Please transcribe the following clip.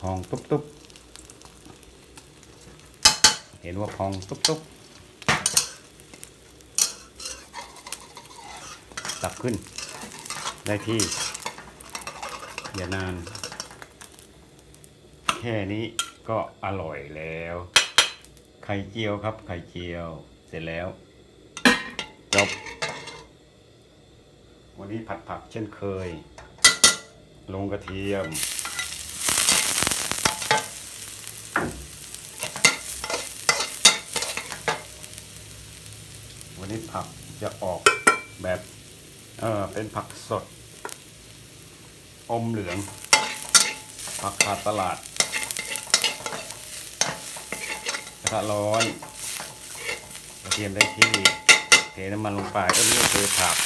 พองตุ๊บตุ๊บเห็นว่าพองตุ๊บตุ๊บตักขึ้น ได้ที่ อย่านาน แค่นี้ก็อร่อยแล้ว ไข่เจียวครับ ไข่เจียว เสร็จแล้ว จบ วันนี้ผัดผักเช่นเคย ลงกระเทียม วันนี้ผักจะออกแบบเออเป็นผักสด อมเหลือง ผักขาดตลาดกระทะร้อนกระเทียมได้ที่เทน้ำมันลงไปเอ้ยนี่คือผัก